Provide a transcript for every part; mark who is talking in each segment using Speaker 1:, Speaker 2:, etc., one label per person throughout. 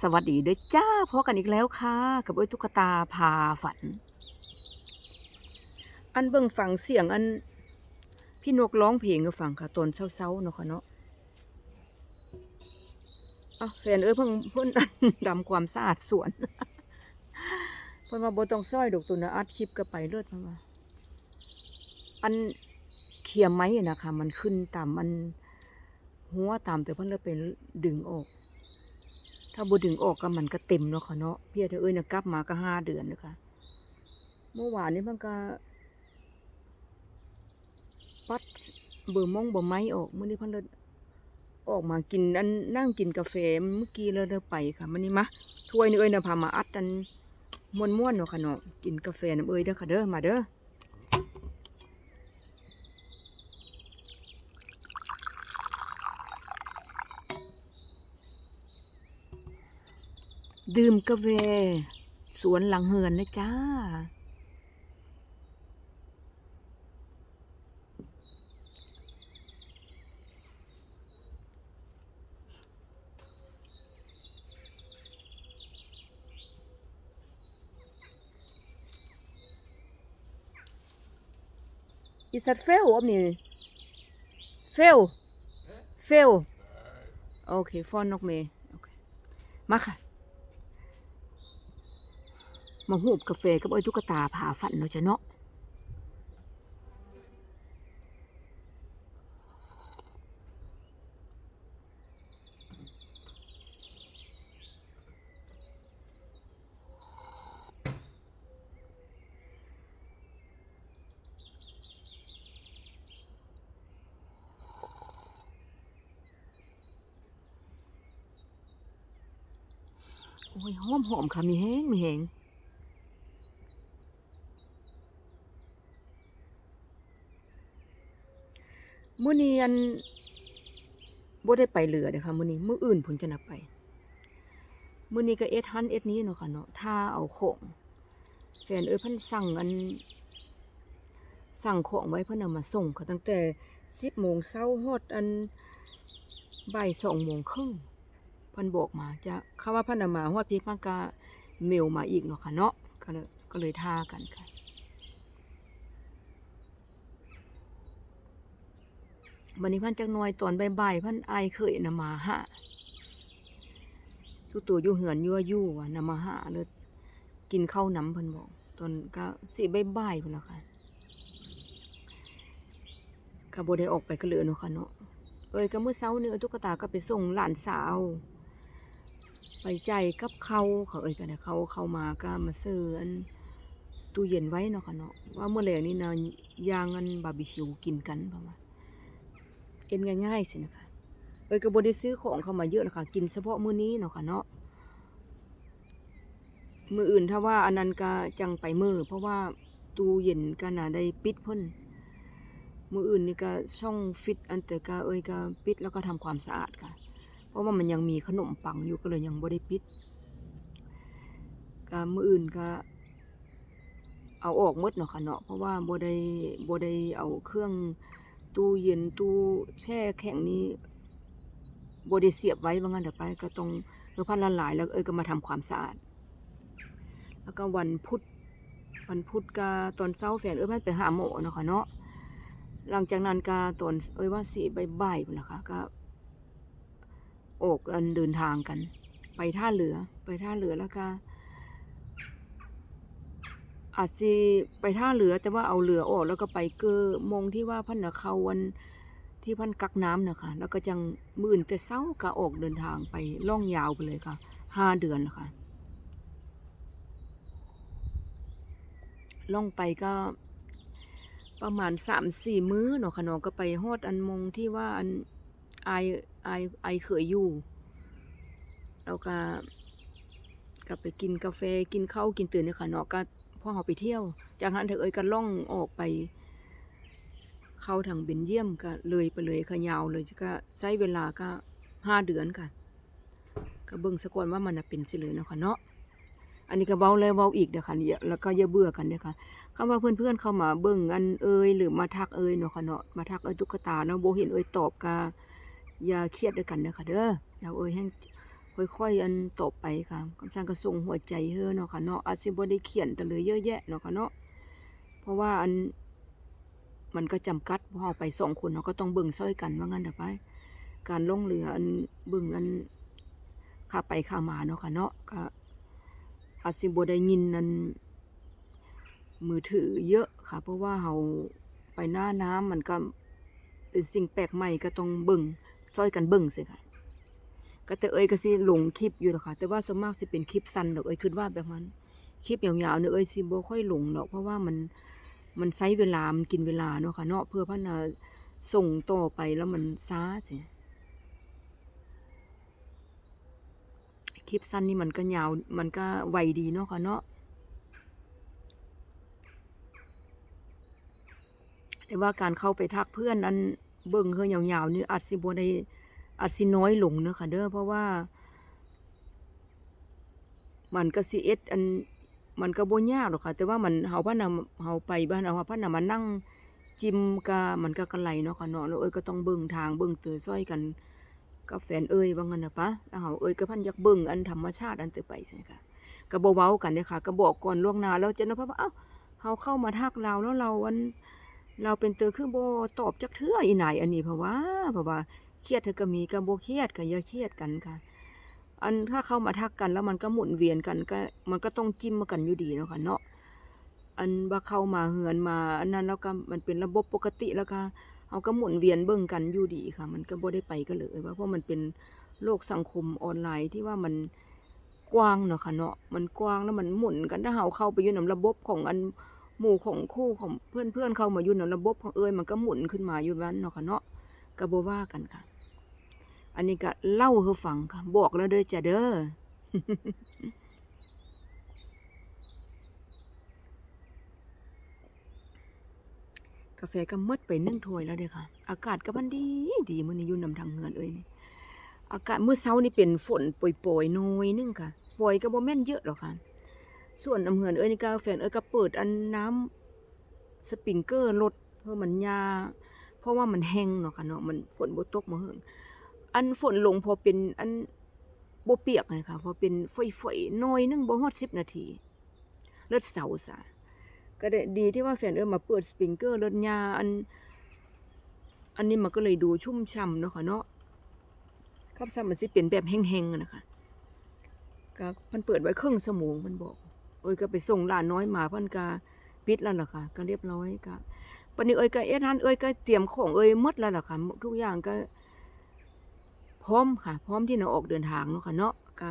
Speaker 1: สวัสดีเด้อจ้าพบกันอีกแล้วค่ะ กับเอ้ยตุ๊กตาพาฝัน อันเบิ่งฟังเสียงอัน พี่นกร้องเพลงก็ฟังค่ะตอนเช้าๆเนาะค่ะเนาะอะแฟนเอ้ยเพิ่งเพิ่นดำความสะอาดสวนเพิ่นว่าบ่ต้องซอยดอกตัวนอัดคลิปก็ไปเลิศเพิ่นว่าอันเขียมไม้นะคะมันขึ้นตามมันหัวตามแต่เพิ่นเลยไปดึงออก ถ้าบ่ดึงออกก็มันก็เต็มเนาะค่ะเนาะเพียเธอเอ้ยนะกลับมาก็ห้าเดือนนะคะเมื่อวานนี้มันก็ ปัดเบอร์มองเบอร์ไม้ออกเมื้อนี้พิ่นเลยออกมากินอันนั่งกินกาแฟเมื่อกี้แล้วเด้อไปค่ะมื้อนี้มาถ้วยนึงเอ้ยนะพามาอัดอันม่วนๆเนาะค่ะเนาะกินกาแฟน้ำเอ้ยเด้อค่ะเด้อมาเด้อ ดื่มกาแฟสวนหลังเฮือนนะจ้า Is that fail of me? Fail. Fail. Okay, for นกเมย์โอเค มาหูบกาแฟกับไอ้ตุ๊กตาผ่าฟันเนาะจ้ะเนาะโอ้ยหอมหอมค่ะมีแห้งมีแห้ง มื้อนี้อันบ่ได้ไปเรือเด้อค่ะมื้อนี้มื้ออื่นพุ่นจะนับไปมื้อนี้ก็เอ็ดฮันเอ็ดนี้เนาะค่ะเนาะถ้าเอาของแฟนเอ้ยเพิ่นสั่งอัน สั่งของไว้เพิ่นเอามาส่งค่ะตั้งแต่10โมงเช้าฮอดอันบ่าย2โมงครึ่งเพิ่นบอกมาจะคำว่าเพิ่นเอามาฮอดพีมันก็เมลมาอีกเนาะค่ะเนาะก็เลยก็เลยท่ากันค่ะ บัดนี้พันจักหน่อยตอนใบ่ายๆพันอเคยนำมาหาตัวตัวอยู่เหือนยั่วยู่ว่านมาหาเลยกินข้าวน้ำเพิ่นบอก ตอนก็สิบ่ายๆพุ่นล่ะค่ะก็บ่ได้ออกไปก็เหลือเนาะค่ะเนาะเอ้ยก็เมื่อเช้าเนี่เอ้ยตุ๊กตาก็ไปส่งหลานสาว ไปใจกับเขาเขาเอ้ยกันนะเขาเข้ามาก็มาซื้ออันตู้เย็นไว้เนาะค่ะเนาะว่าเมื่อไหร่นี่นะย่างอันบาร์บีคิวกินกันประมาณ เอ็นง่ายๆสินะคะเอ้ยก็บ่ได้ซื้อของเข้ามาเยอะนะคะ กินเฉพาะมื้อนี้เนาะค่ะเนาะมืออื่นถ้าว่าอันนั้นก็จังไปมือเพราะว่าตู้เย็นก็น่ะได้ปิดเพิ่นมืออื่นนี่ก็ช่องฟิตอันแต่ก็เอ้ยก็ปิดแล้วก็ทำความสะอาดค่ะ เพราะว่ามันยังมีขนมปังอยู่ก็เลยยังบ่ได้ปิดก็มืออื่นก็เอาออกมดเนาะค่ะเนาะเพราะว่าบ่ได้บ่ได้เอาเครื่อง ตู้เย็นตู้แช่แข็งนี้บ่ได้เสียบไว้ว่างั้นเดี๋ยวไป ก็ต้องเพื่อพันละลาย แล้วเอ้ยก็มาทำความสะอาด แล้วก็วันพุธวันพุธก็ตอนเช้าแฟนเอ้ยมันไปหาหมอเนาะค่ะเนาะหลังจากนั้นก็ตอนเอ้ยว่าสิบ่ายๆพุ่นะคะก็ออกอันเดินทางกัน ไปท่าเรือไปท่าเรือแล้วก็ อาจสิไปท่าเรือแต่ว่าเอาเรือออกแล้วก็ไปเกอมงที่ว่าพันน่ะเขาวันที่พันกักน้ำนะคะแล้วก็จังมื่นแต่เช้าก็ออกเดินทางไปล่องยาวไปเลยค่ะห้าเดือนนะคะล่องไปก็ประมาณสามสี่มื้อเนาะค่ะเนาะก็ไปฮอดอันมงที่ว่าอันไอายอายอเคยอยู่แล้วก็กลับไปกินกาแฟกินข้าวกินตื่นเนี่ยค่ะเนาะก็ พอเราไปเที่ยว จากนั้นเถอเอ้ยก็ล่องออกไป เข้าทางเบนเยียมก็เลยไปเลยค่ะยาวเลยก็ใช้เวลาก็ห้าเดือนค่ะ ก็เบิ่งสะก่อนว่ามันเป็นสิเลยเนาะค่ะเนาะอันนี้ก็เว้าแล้วเว้าอีกเด้อค่ะอย่าแล้วก็อย่าเบื่อกันเด้อค่ะคำว่าเพื่อนๆเข้ามาเบิ่งอันเอ่ยหรือมาทักเอ่ยเนาะค่ะเนาะมาทักเอ่ยตุ๊กตาเนาะโบเห็นเอ่ยตอบกะอย่าเครียดด้วยกันเด้อค่ะเด้อเราเอ่ยแฮง ค่อยๆอันต่อไปค่ะคำสั่งก็ส่งหัวใจเฮ้อเนาะค่ะเนาะอาจสิบ่ได้เขียนแต่เลยเยอะแยะเนาะค่ะเนาะเพราะว่าอันมันก็จำกัดพราะเราไปสองคนเราะก็ต้องเบิ่งซ้อยกันว่างั้นเถอะไป การล่องเรืออันเบิ่งอันค่าไปค่ามาเนาะค่ะเนาะก็อาจสิบ่ได้ยินนั่นมือถือเยอะค่ะ เพราะว่าเราไปหน้าน้ำมันก็เป็นสิ่งแปลกใหม่ก็ต้องเบิ่งซ้อยกันเบิ่งสิค่ะ ก็แต่เอ้ยก็สิลงคลิปอยู่หรอกค่ะ แต่ว่าส่วนมากสิเป็นคลิปสั้นดอกเอ้ยคิดว่าแบบนั้นคลิปยาวๆเนี่ยเอ้ยสิบ่ค่อยลงหรอกเพราะว่ามันมันใช้เวลา มันกินเวลาเนาะค่ะเนาะเพื่อพัฒนาส่งต่อไปแล้วมันช้าสิคลิปสั้นนี่มันก็ยาวมันก็ไวดีเนาะค่ะเนาะแต่ว่าการเข้าไปทักเพื่อนนั้นเบิ่งเฮือยาวๆนี่อาจสิบ่ได้ อาจสิน้อยลงเนอะค่ะเด้อเพราะว่า มันก็สิเอ็ดอันมันก็บ่ยากหรอกค่ะ แต่ว่ามันเฮาพันน่ะเฮาไปบ้านเฮาพันน่ะมานั่งจิมกะมันก็กะไหลเนาะค่ะเนาะแล้วเอ้ยก็ต้องเบิ่งทางเบิ่งเตือซ้อยกันกับแฟนเอ้ยว่างั้นน่ะปะแล้วเฮาเอ้ยก็พันอยากเบิ่งอันธรรมชาติอันเตือไปใช่ค่ะก็บ่เว้ากันเด้ค่ะก็บอกก่อนล่วงหน้าแล้วจะเนาะเพราะว่าเอ้าเฮาเข้ามาทักเราแล้วเราอันเราเป็นเตือคือบ่ตอบจักเทื่ออีไหนอันนี้เพราะว่าเพราะว่า เครียดเธอก็มีก็บ่เครียดก็อย่าเครียดกันค่ะอันถ้าเข้ามาทักกันแล้วมันก็หมุนเวียนกันก็มันก็ต้องจิ้มมากันอยู่ดีเนาะค่ะเนาะอันว่าเข้ามาเฮือนมา อันนั้นแล้วก็มันเป็นระบบปกติแล้วก็เอาก็หมุนเวียนเบิ่งกันอยู่ดีค่ะ มันก็บ่ได้ไปกันเลยว่าเพราะมันเป็นโลกสังคมออนไลน์ที่ว่ามันกว้างเนาะค่ะเนาะมันกว้างแล้วมันหมุนกันถ้าเฮาเข้าไปอยู่ในระบบของอันหมู่ของคู่ของเพื่อนๆเข้ามาอยู่ในระบบของเอ้ยมันก็หมุนขึ้นมาอยู่นั้นเนาะค่ะเนาะก็บ่ว่ากันค่ะ อันนี้ก็เล่าให้ฟังค่ะบอกแล้วเด้อจ้ะเด้อกาแฟก็หมดไปนึ่งถ้วยแล้วเด้อค่ะ อากาศก็มันดีดีมื้อนี้อยู่นำทางเฮือนเอ้ยนี่อากาศมื้อเช้านี่เป็นฝนโปรยๆน้อยนึงค่ะปล่อยก็บ่แม่นเยอะหรอกค่ะ ส่วนน้ำเฮือนเอ้ยนี่ก็แฟนเอ้ยก็เปิดอันน้ำสปริงเกอร์ลดเพื่อมันยาเพราะว่ามันแห้งเนาะค่ะเนาะมันฝนบ่ตกมาเฮิง อันฝนลงพอเป็นอันบ่เปียกนะคะพอเป็นฝอยๆน้อยนึงบ่ฮอด10นาทีเลิศเสาซะก็ได้ดีที่ว่าแฟนเอิ้นมาเปิดสปริงเกอร์รถยาอัน อันนี้มันก็เลยดูชุ่มฉ่ำเนาะค่ะเนาะครับซะมันสิเป็นแบบแห้งๆนะคะก็มันเปิดไว้ครึ่งชั่วโมงมันบอกโอ้ยก็ไปส่งหลานน้อยมาพิ่นก็ปิดแล้วล่ะค่ะ ก็เรียบร้อยก็ปานนี้เอ้ยก็เอ็ดหันเอ้ยก็เตรียมของเอ้ยหมดแล้วล่ะค่ะทุกอย่างก็ พร้อมค่ะ พร้อมที่จะออกเดินทางเนาะค่ะเนาะก็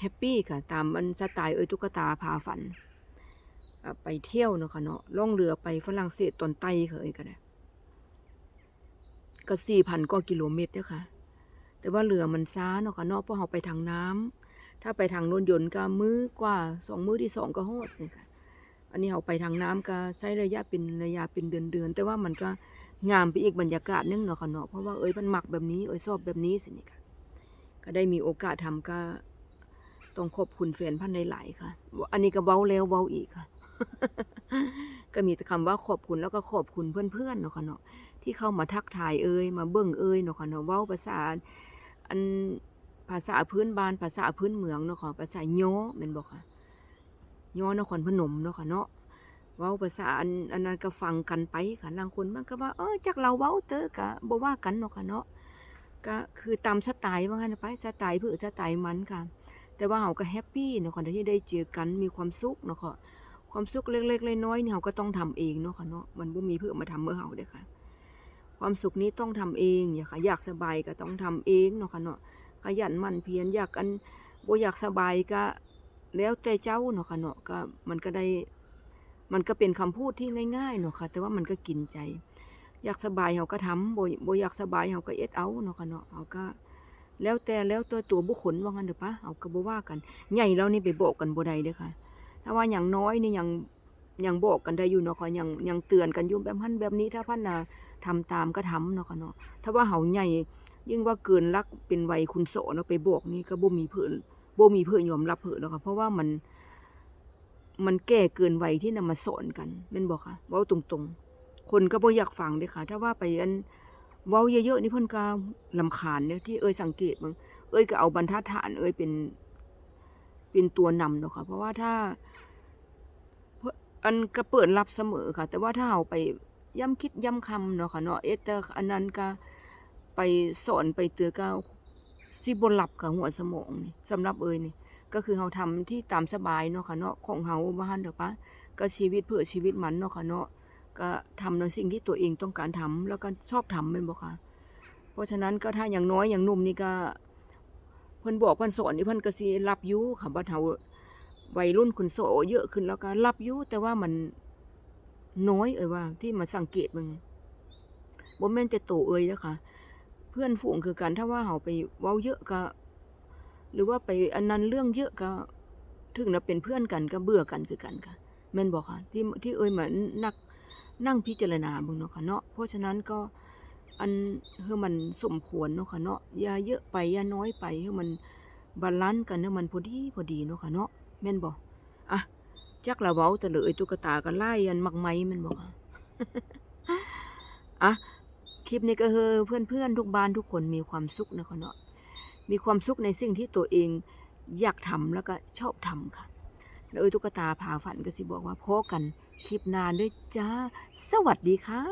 Speaker 1: แฮปปี้ค่ะ ตามมันสไตล์เอ้ยตุ๊กตาพาฝัน ไปเที่ยวเนาะค่ะเนาะล่องเรือไปฝรั่งเศสตอนใต้ค่ะเอ้ยก็ได้ก็สี่พันกว่ากิโลเมตรเด้อค่ะ แต่ว่าเรือมันช้าเนาะค่ะเนาะเพราะเราไปทางน้ำถ้าไปทางรถยนต์ก็มื้อกว่าสองมื้อที่สองก็ฮอดสิค่ะอันนี้เราไปทางน้ำก็ใช้ระยะเป็นระยะเป็นเดือนๆแต่ว่ามันก็ งามไปอีกบรรยากาศนึงเนาะค่ะเนาะเพราะว่าเอ้ยมันหมักแบบนี้เอ้ยชอบแบบนี้สินี่ค่ะก็ได้มีโอกาสทำก็ต้องขอบคุณแฟนพันธุ์หลายๆค่ะ อันนี้ก็เว้าแล้วเว้าอีกค่ะ ก็มีแต่คำว่าขอบคุณแล้วก็ขอบคุณเพื่อนๆเนาะค่ะเนาะที่เข้ามาทักทายเอ้ยมาเบิ่งเอ้ยเนาะค่ะเนาะเว้าภาษาอันภาษาพื้นบ้านภาษาพื้นเมืองเนาะค่ะภาษาย้อแม่นบ่ค่ะย้อนครพนมเนาะค่ะเนาะ เว้าภาษาอันอันนั้นก็ฟังกันไปค่ะลางคนมันก็ว่าเออจักเราเว้าเตอก็บ่ว่ากันเนาะค่ะเนาะก็คือตามสไตล์ว่างั้นไปสไตล์เพื่อสไตล์มันค่ะ แต่ว่าเฮาก็แฮปปี้เนาะค่ะที่ได้เจอกันมีความสุขเนาะค่ะความสุขเล็กๆน้อยๆนี่เฮาก็ต้องทำเองเนาะค่ะเนาะมันบ่มีเพื่อมาทำเมื่อเฮาเด้อค่ะ ความสุขนี้ต้องทำเองอย่าค่ะอยากสบายก็ต้องทำเองเนาะค่ะเนาะขยันมั่นเพียรอยากอันบ่อยากสบายก็แล้วแต่เจ้าเนาะค่ะเนาะก็มันก็ได้ มันก็เป็นคำพูดที่ง่ายๆเนาะค่ะ แต่ว่ามันก็กินใจ อยากสบายเฮาก็ทำบ่บ่อยากสบายเฮาก็เอ็ดเอาเนาะค่ะเนาะเฮาก็ แล้วแต่แล้วตัวตัวบุคคลว่างั้นเด้อปะเฮาก็บ่ว่ากัน ใหญ่แล้วนี่ไปบอกกันบ่ได้เด้อค่ะ ถ้าว่าอย่างน้อยนี่ยังยังบอกกันได้อยู่เนาะค่ะยังยังเตือนกันอยู่แบบนั้นแบบนี้ถ้าพันน่ะทำตามก็ทำเนาะค่ะเนาะ ถ้าว่าเฮาใหญ่ยิ่งว่าเกินรักเป็นวัยคุณโสเนาะไปบอกนี่ก็บ่มีเพิ่นบ่มีเพิ่อนยอมรับเพิ่นเนาะค่ะเพราะว่ามัน มันแก่เกินวัยที่นำมาสอนกันแม่นบ่คะเว้าตรงๆ คนก็บ่อยากฟังเด้ค่ะ ถ้าว่าไปอันเว้าเยอะๆนี่เพิ่นก็ลำคาญเด้ที่เอ้ยสังเกตเบิ่งเอ้ยก็เอาบรรทัดฐาน เอ้ยเป็น เป็นตัวนำเนาะค่ะ เพราะว่าถ้า อันก็เปิดรับเสมอค่ะ แต่ว่าถ้าเราไปย้ำคิดย้ำคำเนาะค่ะเนาะเอ๊ะแต่อันนั้นก็ไปสอนไปเตือก็สิบ่รับกับหัวสมองนี่สำหรับเอ้ยนี่ ก็คือเราทำที่ตามสบายเนาะค่ะเนาะของเฮาบ่ฮั่นดอกปะก็ชีวิตเพื่อชีวิตมันเนาะค่ะเนาะก็ทำในสิ่งที่ตัวเองต้องการทำแล้วก็ชอบทำแม่นบ่ค่ะ เพราะฉะนั้นก็ถ้าอย่างน้อยอย่างหนุ่มนี่ก็เพิ่นบอกเพิ่นสอนนี่เพิ่นก็สิรับอยู่ค่ะบ่เฒ่าวัยรุ่นคุณโสเยอะขึ้นแล้วก็รับอยู่แต่ว่ามันน้อยเอ่ยว่าที่มาสังเกตเบิ่งบ่แม่นแต่โตเอ่ยเด้อค่ะ เพื่อนฝูงคือกันถ้าว่าเฮาไปเว้าเยอะก็ หรือว่าไปอันนั้นเรื่องเยอะก็ถึงจะเป็นเพื่อนกันก็เบื่อกันคือกันค่ะแม่นบ่คะที่ที่เอ่ยเหมานักนั่งพิจารณาบิ่งเนาะค่ะเนาะเพราะฉะนั้นก็อันคือมันสมควรเนาะค่ะเนาะอย่าเยอะไปอย่าน้อยไปคือมันบาลันซ์กันให้มันพอดีพอดีเนาะค่ะเนาะแม่นบ่อะจักละเว้าแต่เลยตุ๊กตาก็ไล่อันมักไหมแม่นบ่คะอะคลิปนี้ก็คือเพื่อนๆทุกบ้านทุกคนมีความสุขนะคะเนาะ มีความสุขในสิ่งที่ตัวเองอยากทำแล้วก็ชอบทำค่ะแล้วเอ้ยตุ๊กตาผาฝันก็สิบอกว่าพบกันคลิปหนานด้วยจ้า สวัสดีค่ะ